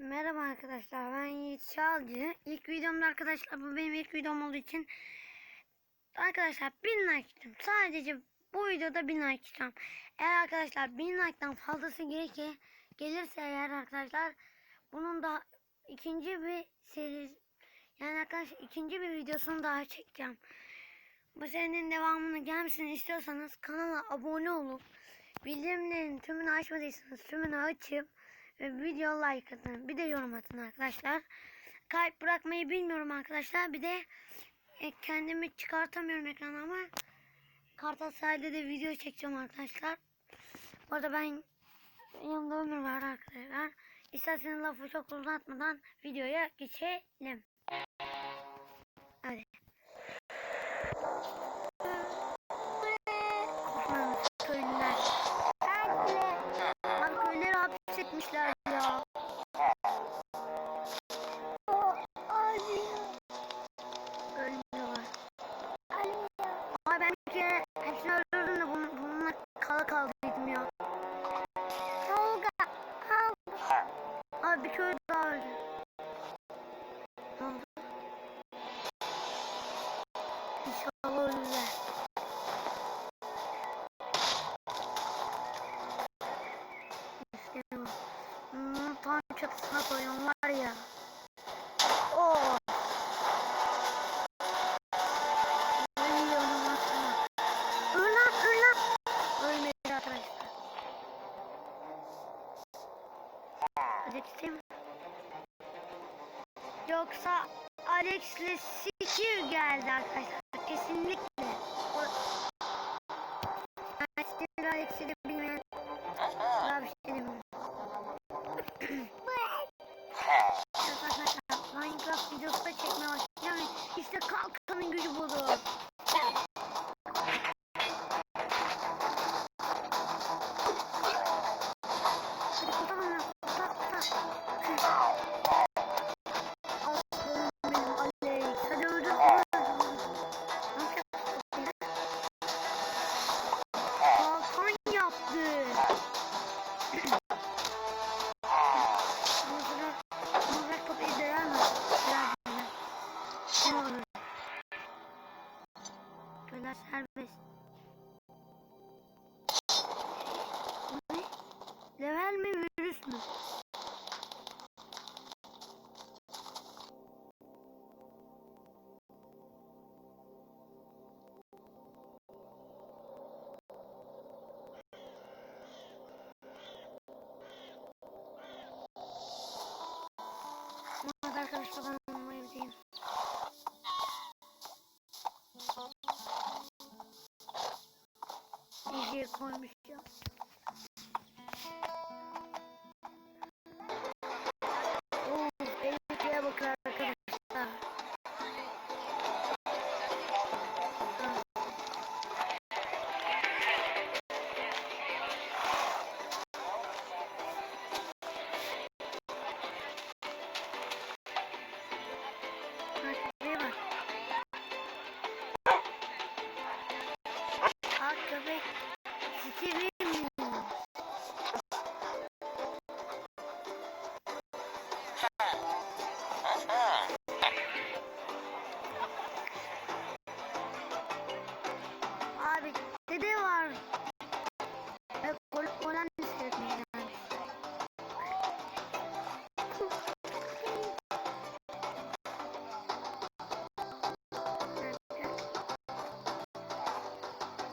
Merhaba arkadaşlar ben Yiğit Çalcı. İlk videomda arkadaşlar bu benim ilk videom olduğu için arkadaşlar 1000 like istiyorum. Sadece bu videoda 1000 like istiyorum. Eğer arkadaşlar 1000 like'dan fazlası gelirse, gelirse eğer arkadaşlar bunun da ikinci bir seri yani arkadaşlar ikinci bir videosunu daha çekeceğim. Bu serinin devamını gelmesini istiyorsanız kanala abone olup bildirimlerin tümünü açmadıysanız tümünü açıp ve video like atın. Bir de yorum atın arkadaşlar. Kalp bırakmayı bilmiyorum arkadaşlar. Bir de e, kendimi çıkartamıyorum ekrana ama Kartasay'da de video çekeceğim arkadaşlar. Bu arada ben yanımda Ömür var arkadaşlar. İsterseniz lafı çok uzatmadan videoya geçelim. Hmm, tam çatısına koyuyorum var ya. Oo. Ölüyorum aslında. Öl lan öl lan. Ölmedi arkadaşlar. Alex değil mi? Yoksa Alex'le Sikir geldi arkadaşlar. Kesinlikle. Ve İşte kalkanın gücü budur. call me.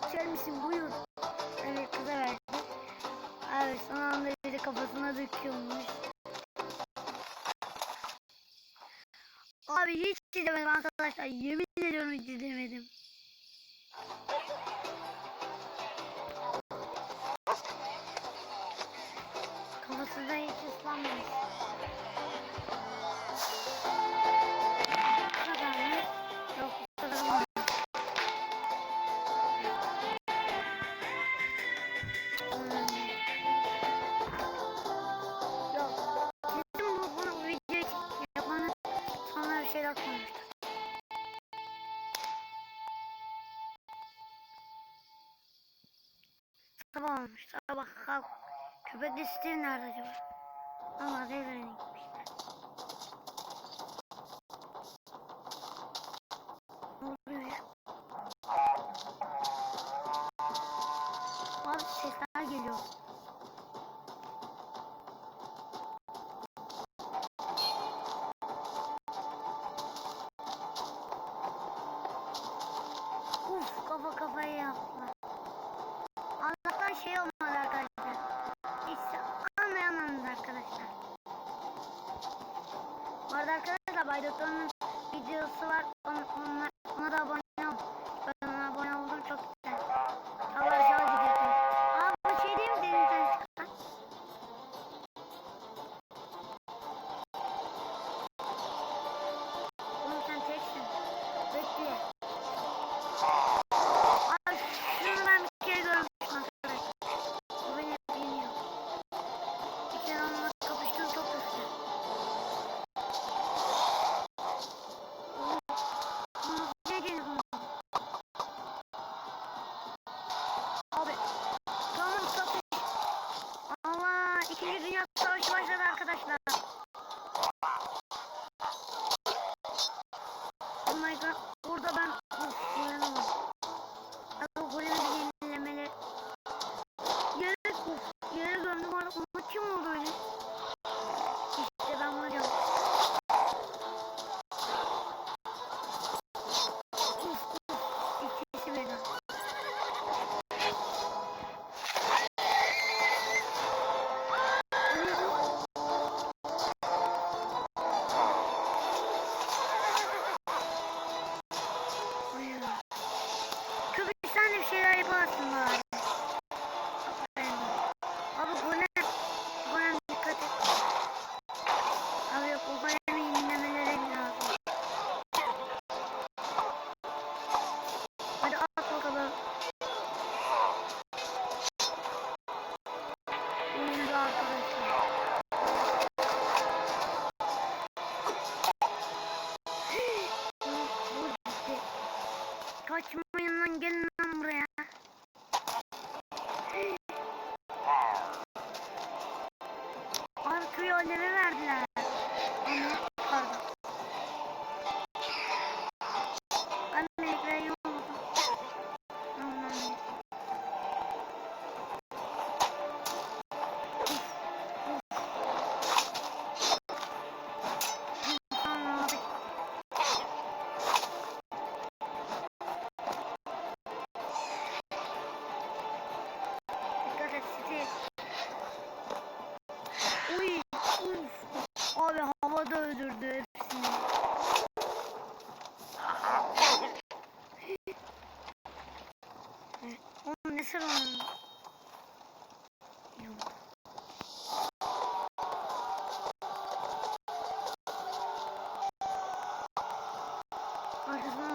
İçer misin buyur. Evet kıza verdi. Abi son anda bir de kafasına döküyormuş. Abi hiç izlemedim arkadaşlar. Yemin ediyorum hiç izlemedim. Kafası da hiç ıslanmamış. Kalk. Köpekli Steve nerede acaba? Ama gitmişler. faydalanın videosu var. 2. Dünya Savaşı başladı arkadaşlar. Anna. öldürdü hepsini. Oğlum ne sarılın? Yok. Arkasına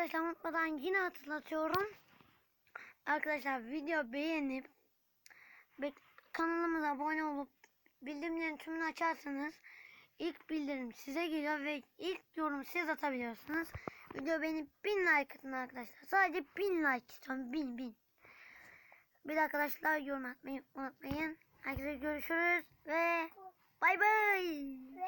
Arkadaşlar unutmadan yine hatırlatıyorum. Arkadaşlar video beğenip kanalımıza abone olup bildirimlerin tümünü açarsanız ilk bildirim size geliyor ve ilk yorum siz atabiliyorsunuz. Video beğenip 1000 like atın arkadaşlar. Sadece 1000 like istiyorum. 1000 1000. Bir de arkadaşlar yorum atmayı unutmayın. Herkese görüşürüz ve bay bay.